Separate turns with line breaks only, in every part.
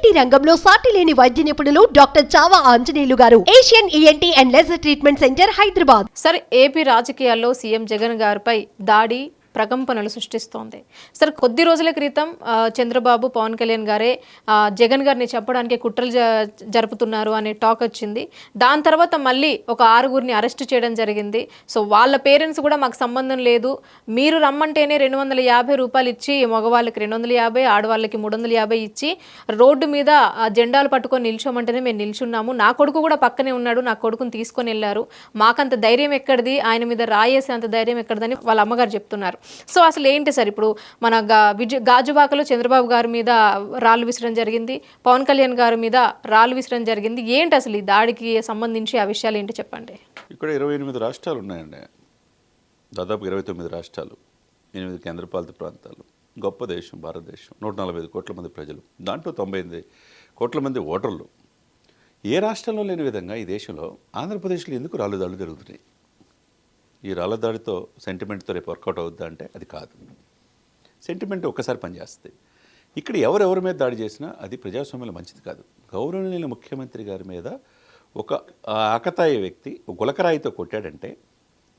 ENT రంగంలో సాటి లేని వైద్య నిపుణులు doctor Chava Anjaneyulu garu? Asian ENT and laser treatment centre Hyderabad.
సరే ఏపీ రాజకీయాల్లో సీఎం జగన్ గారిపై దాడి ప్రకంపనలు సృష్టిస్తోంది. సార్ కొద్ది రోజుల క్రితం చంద్రబాబు పవన్ కళ్యాణ్ గారే జగన్ గారిని చెప్పడానికి కుట్రలు జ- జరుపుతున్నారు అనే టాక్ వచ్చింది. దాని తర్వాత మళ్ళీ ఒక ఆరుగురిని అరెస్ట్ చేయడం జరిగింది. సో వాళ్ళ పేరెంట్స్ కూడా మాకు సంబంధం లేదు. మీరు రమ్మంటేనే రెండు వందల యాభై రూపాయలు ఇచ్చి మగవాళ్ళకి రెండు వందల యాభై ఆడవాళ్ళకి మూడు వందల యాభై ఇచ్చి రోడ్డు మీద జెండాలు పట్టుకొని నిల్చోమంటేనే మేము నిల్చున్నాము. నా కొడుకు కూడా పక్కనే ఉన్నాడు నా కొడుకుని తీసుకొని వెళ్ళారు. మాకంత ధైర్యం ఎక్కడిది? ఆయన మీద రాయేసే అంత ధైర్యం ఎక్కడిదని వాళ్ళ అమ్మగారు చెప్తున్నారు. సో అసలు ఏంటి సార్ ఇప్పుడు మన గా విజ గాజువాకలో చంద్రబాబు గారి మీద రాళ్ళు విసరడం జరిగింది పవన్ కళ్యాణ్ గారి మీద రాళ్ళు విసరడం జరిగింది. ఏంటి అసలు ఈ దాడికి సంబంధించి ఆ విషయాలు ఏంటి చెప్పండి?
ఇక్కడ ఇరవై ఎనిమిది రాష్ట్రాలు ఉన్నాయండి. దాదాపు ఇరవై తొమ్మిది రాష్ట్రాలు ఎనిమిది కేంద్రపాలిత ప్రాంతాలు. గొప్ప దేశం భారతదేశం. నూట నలభై ఐదు కోట్ల మంది ప్రజలు. దాంట్లో తొంభై ఎనిమిది కోట్ల మంది ఓటర్లు. ఏ రాష్ట్రంలో లేని విధంగా ఈ దేశంలో ఆంధ్రప్రదేశ్లో ఎందుకు రాళ్ళు దాడులు జరుగుతున్నాయి? ఈ రాళ్ళ దాడితో సెంటిమెంట్తో రేపు వర్కౌట్ అవుద్దా అంటే అది కాదు. సెంటిమెంట్ ఒక్కసారి పనిచేస్తుంది ఇక్కడ ఎవరెవరి మీద దాడి చేసినా అది ప్రజాస్వామ్యంలో మంచిది కాదు. గౌరవనీయుల ముఖ్యమంత్రి గారి మీద ఒక ఆకతాయి వ్యక్తి గులకరాయితో కొట్టాడంటే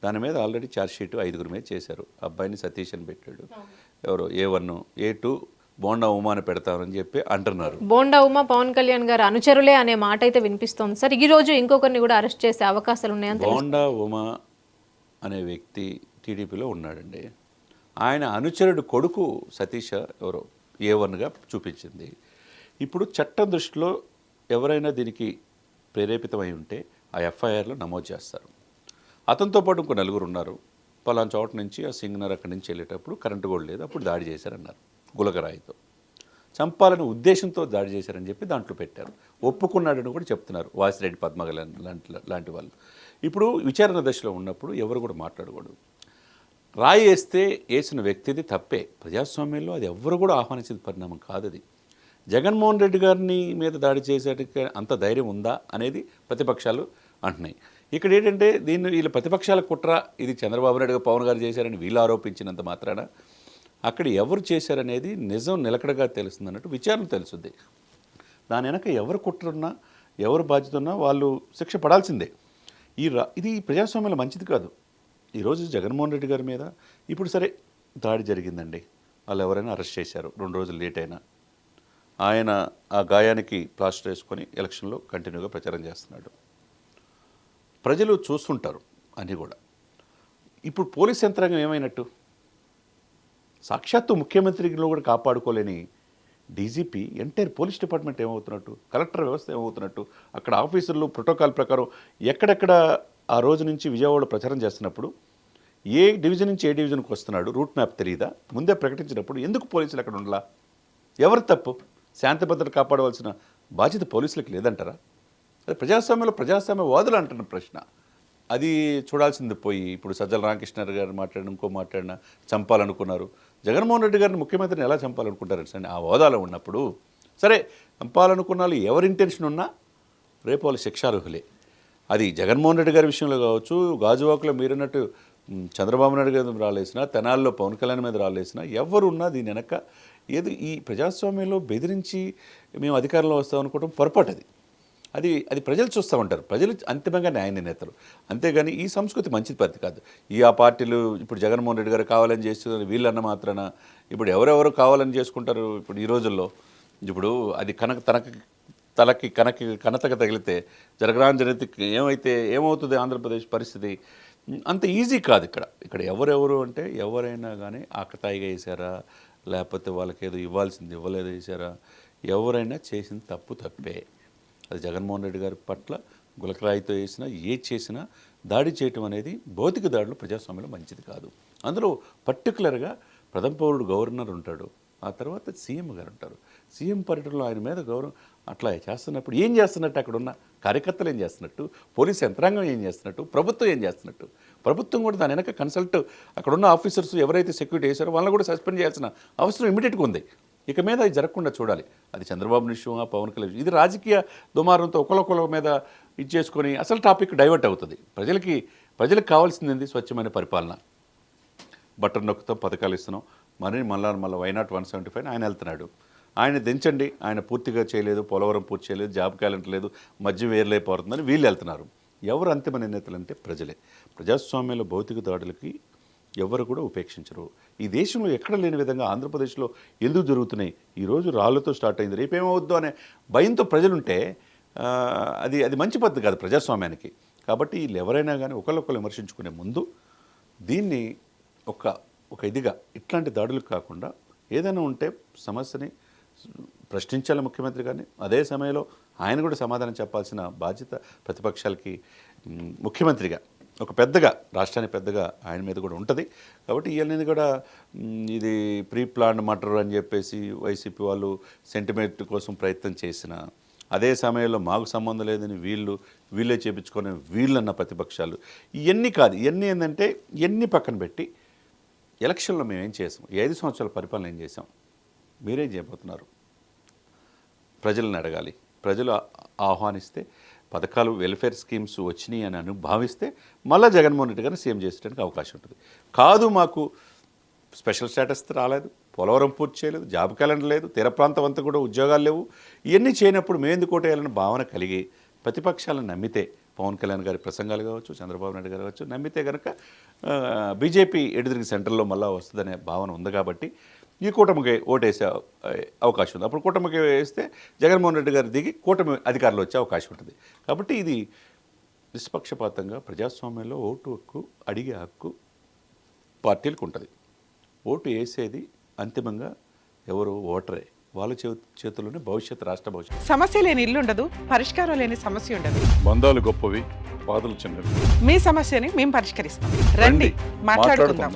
దాని మీద ఆల్రెడీ ఛార్జ్ షీట్ ఐదుగురు మీద చేశారు. అబ్బాయిని సతీష్ అని పెట్టాడు. ఎవరు? A one A two Bonda ఉమాని పెడతామని చెప్పి అంటున్నారు.
బోండా ఉమా పవన్ కళ్యాణ్ గారు అనుచరులే అనే మాట అయితే వినిపిస్తోంది. సార్ ఈ రోజు ఇంకొకరిని కూడా అరెస్ట్ చేసే అవకాశాలు ఉన్నాయని
బోండా ఉమా అనే వ్యక్తి టీడీపీలో ఉన్నాడండి. ఆయన అనుచరుడు కొడుకు సతీష ఎవరో ఏ వన్గా చూపించింది. ఇప్పుడు చట్టం దృష్టిలో ఎవరైనా దీనికి ప్రేరేపితమై ఉంటే ఆ ఎఫ్ఐఆర్లో నమోదు చేస్తారు. అతనితో పాటు ఇంకో నలుగురు ఉన్నారు. పలానా చోట నుంచి ఆ సింగనర్ అక్కడి నుంచి వెళ్ళేటప్పుడు కరెంటు కూడా లేదు అప్పుడు దాడి చేశారన్నారు గులకరాయితో. చంపాలని ఉద్దేశంతో దాడి చేశారని చెప్పి దాంట్లో పెట్టారు. ఒప్పుకున్నాడని కూడా చెప్తున్నారు వాసిరెడ్డి పద్మగ లాంటి లాంటి వాళ్ళు. ఇప్పుడు విచారణ దశలో ఉన్నప్పుడు ఎవరు కూడా మాట్లాడకూడదు. రాయి వేస్తే వేసిన వ్యక్తిది తప్పే. ప్రజాస్వామ్యంలో అది ఎవ్వరు కూడా ఆహ్వానించిన పరిణామం కాదు అది జగన్మోహన్ రెడ్డి గారిని మీద దాడి చేసేటికి అంత ధైర్యం ఉందా అనేది ప్రతిపక్షాలు అంటున్నాయి. ఇక్కడ ఏంటంటే దీన్ని వీళ్ళ ప్రతిపక్షాల కుట్ర ఇది చంద్రబాబు నాయుడు పవన్ గారు చేశారని వీళ్ళు ఆరోపించినంత మాత్రాన అక్కడ ఎవరు చేశారనేది నిజం నిలకడగా తెలుస్తుంది అన్నట్టు విచారణ తెలుస్తుంది. దాని వెనక ఎవరు కుట్రున్నా ఎవరు బాధ్యత ఉన్నా వాళ్ళు శిక్ష పడాల్సిందే. ఈ రా ఇది ప్రజాస్వామ్యంలో మంచిది కాదు. ఈరోజు జగన్మోహన్ రెడ్డి గారి మీద ఇప్పుడు సరే దాడి జరిగిందండి. వాళ్ళు ఎవరైనా అరెస్ట్ చేశారు రెండు రోజులు లేట్ అయినా. ఆయన ఆ గాయానికి ప్లాస్టర్ వేసుకొని ఎలక్షన్లో కంటిన్యూగా ప్రచారం చేస్తున్నాడు. ప్రజలు చూస్తుంటారు అని కూడా. ఇప్పుడు పోలీస్ యంత్రాంగం ఏమైనట్టు? సాక్షాత్తు ముఖ్యమంత్రిలో కూడా కాపాడుకోలేని డీజీపీ ఎంటైర్ పోలీస్ డిపార్ట్మెంట్ ఏమవుతున్నట్టు కలెక్టర్ వ్యవస్థ ఏమవుతున్నట్టు అక్కడ ఆఫీసర్లు ప్రోటోకాల్ ప్రకారం ఎక్కడెక్కడ ఆ రోజు నుంచి విజయవాడ ప్రచారం చేస్తున్నప్పుడు ఏ డివిజన్ నుంచి ఏ డివిజన్కి వస్తున్నాడు రూట్ మ్యాప్ తెలియదా ముందే ప్రకటించినప్పుడు ఎందుకు పోలీసులు అక్కడ ఉండలా? ఎవరు తప్పు? శాంతి భద్రత కాపాడవలసిన బాధ్యత పోలీసులకు లేదంటారా? అది ప్రజాస్వామ్యంలో ప్రజాస్వామ్య వాదులు అంటున్న ప్రశ్న. అది చూడాల్సింది పోయి ఇప్పుడు సజ్జల రామకృష్ణ గారు మాట్లాడిన ఇంకో మాట్లాడిన చంపాలనుకున్నారు. జగన్మోహన్ రెడ్డి గారిని ముఖ్యమంత్రిని ఎలా చంపాలనుకుంటారు సరే ఆ హోదాలో ఉన్నప్పుడు సరే చంపాలనుకున్న వాళ్ళు ఎవరి ఇంటెన్షన్ ఉన్నా రేపు వాళ్ళు శిక్షార్హులే. అది జగన్మోహన్ రెడ్డి గారి విషయంలో కావచ్చు గాజువాకులో మీరన్నట్టు చంద్రబాబు నాయుడు గారి రాలేసినా తెనాల్లో పవన్ కళ్యాణ్ మీద రాలేసినా ఎవరున్నా దీని వెనక ఏది ఈ ప్రజాస్వామ్యంలో బెదిరించి మేము అధికారంలో వస్తాం అనుకోవడం పొరపాటు అది అది అది ప్రజలు చూస్తూ ఉంటారు. ప్రజలు అంతిమంగా న్యాయ నిర్ణేతలు అంతేగాని ఈ సంస్కృతి మంచిది పద్ధతి కాదు. ఈ ఆ పార్టీలు ఇప్పుడు జగన్మోహన్ రెడ్డి గారు కావాలని చేస్తున్నారు వీళ్ళన్న మాత్రాన. ఇప్పుడు ఎవరెవరు కావాలని చేసుకుంటారు ఇప్పుడు ఈ రోజుల్లో? ఇప్పుడు అది కనక తనకి తలకి కనకి కనతక తగిలితే జరగరాని జరిగితే ఏమైతే ఏమవుతుంది ఆంధ్రప్రదేశ్ పరిస్థితి? అంత ఈజీ కాదు ఇక్కడ. ఇక్కడ ఎవరెవరు అంటే ఎవరైనా కానీ ఆకతాయిగా వేసారా? లేకపోతే వాళ్ళకి ఏదో ఇవ్వాల్సింది ఇవ్వలేదు వేసారా? ఎవరైనా చేసిన తప్పు తప్పే. అది జగన్మోహన్ రెడ్డి గారి పట్ల గులకరాయితో వేసినా ఏ చేసినా దాడి చేయటం అనేది భౌతిక దాడులు ప్రజాస్వామ్యంలో మంచిది కాదు. అందులో పర్టికులర్గా ప్రథమ పౌరుడు గవర్నర్ ఉంటాడు ఆ తర్వాత సీఎం గారు ఉంటారు. సీఎం పర్యటనలో ఆయన మీద గౌరవం అట్లా చేస్తున్నప్పుడు ఏం చేస్తున్నట్టు అక్కడ ఉన్న కార్యకర్తలు ఏం చేస్తున్నట్టు పోలీస్ యంత్రాంగం ఏం చేస్తున్నట్టు ప్రభుత్వం ఏం చేస్తున్నట్టు? ప్రభుత్వం కూడా దాని వెనక కన్సల్ట్ అక్కడ ఉన్న ఆఫీసర్స్ ఎవరైతే సెక్యూరిటీ చేశారో వాళ్ళని కూడా సస్పెండ్ చేయాల్సిన అవసరం ఇమీడియట్గా ఉంది. ఇక మీద అది జరగకుండా చూడాలి. అది చంద్రబాబు విషయమా పవన్ కళ్యాణ్ ఇది రాజకీయ దుమారంతో ఒకరికొకరి మీద ఇది చేసుకొని అసలు టాపిక్ డైవర్ట్ అవుతుంది. ప్రజలకి ప్రజలకు కావాల్సింది ఏంది? స్వచ్ఛమైన పరిపాలన. బటన్ నొక్కుతో పథకాలు ఇస్తున్నాం. మరి మళ్ళా మళ్ళీ వైనాట్ వన్ సెవెంటీ ఫైవ్ ఆయన వెళ్తున్నాడు. ఆయన దించండి. ఆయన పూర్తిగా చేయలేదు పోలవరం పూర్తి చేయలేదు జాబ్ క్యాలెంటర్ లేదు మధ్య వేర్లైపోతుందని వీళ్ళు వెళ్తున్నారు. ఎవరు అంతిమ నిర్ణేతలు అంటే ప్రజలే. ప్రజాస్వామ్యంలో భౌతిక దాడులకి ఎవరు కూడా ఉపేక్షించరు. ఈ దేశంలో ఎక్కడ లేని విధంగా ఆంధ్రప్రదేశ్లో ఎందుకు జరుగుతున్నాయి? ఈరోజు రాళ్ళతో స్టార్ట్ అయింది. రేపేమవుద్దో అనే భయంతో ప్రజలుంటే అది అది మంచి పద్ధతి కాదు ప్రజాస్వామ్యానికి. కాబట్టి వీళ్ళు ఎవరైనా కానీ ఒకళ్ళొకళ్ళు విమర్శించుకునే ముందు దీన్ని ఒక ఒక ఇదిగా ఇట్లాంటి దాడులకు కాకుండా ఏదైనా ఉంటే సమస్యని ప్రశ్నించాలి ముఖ్యమంత్రి కానీ అదే సమయంలో ఆయన కూడా సమాధానం చెప్పాల్సిన బాధ్యత ప్రతిపక్షాలకి ముఖ్యమంత్రిగా ఒక పెద్దగా రాష్ట్రానికి పెద్దగా ఆయన మీద కూడా ఉంటుంది. కాబట్టి ఇవన్నీ కూడా ఇది ప్రీ ప్లాన్ మటర్ అని చెప్పేసి వైసీపీ వాళ్ళు సెంటిమెంట్ కోసం ప్రయత్నం చేసిన అదే సమయంలో మాకు సంబంధం లేదని వీళ్ళు వీళ్ళే చేపించుకునే వీళ్ళన్న ప్రతిపక్షాలు ఇవన్నీ కాదు. ఇవన్నీ ఏంటంటే ఇవన్నీ పక్కన పెట్టి ఎలక్షన్లో మేము ఏం చేసాం? ఐదు సంవత్సరాల పరిపాలన ఏం చేసాం? మీరేం చేయబోతున్నారు? ప్రజలను అడగాలి. ప్రజలు ఆహ్వానిస్తే పథకాలు వెల్ఫేర్ స్కీమ్స్ వచ్చినాయి అని అని భావిస్తే మళ్ళీ జగన్మోహన్ రెడ్డి గారిని సీఎం చేసేటానికి అవకాశం ఉంటుంది. కాదు మాకు స్పెషల్ స్టేటస్ రాలేదు పోలవరం పూర్తి చేయలేదు జాబ్ క్యాలెండర్ లేదు తీర ప్రాంతం అంతా కూడా ఉద్యోగాలు లేవు. ఇవన్నీ చేయనప్పుడు మేము ఎందుకు భావన కలిగి ప్రతిపక్షాలను నమ్మితే పవన్ కళ్యాణ్ గారి ప్రసంగాలు కావచ్చు చంద్రబాబు నాయుడు గారు కావచ్చు నమ్మితే కనుక బీజేపీ ఎడుదిరిగి సెంటర్లో మళ్ళీ వస్తుందనే భావన ఉంది కాబట్టి ఈ కూటమికి ఓటేసే అవకాశం ఉంది. అప్పుడు కూటమికి వేస్తే జగన్మోహన్ రెడ్డి గారు దిగి కూటమి అధికారులు వచ్చే అవకాశం ఉంటుంది. కాబట్టి ఇది నిష్పక్షపాతంగా ప్రజాస్వామ్యంలో ఓటు హక్కు అడిగే హక్కు పార్టీలకు ఉంటుంది. ఓటు వేసేది అంతిమంగా ఎవరు? ఓటరే. వాళ్ళ చే చేతుల్లోనే భవిష్యత్ రాష్ట్ర భవిష్యత్తు
సమస్య లేని ఇల్లు ఉండదు పరిష్కారం లేని సమస్య ఉండదు.
బంధాలు గొప్పవి బాధలు చిన్నవి.
మీ సమస్యని మేము పరిష్కరిస్తాం. రండి
మాట్లాడుకుందాం.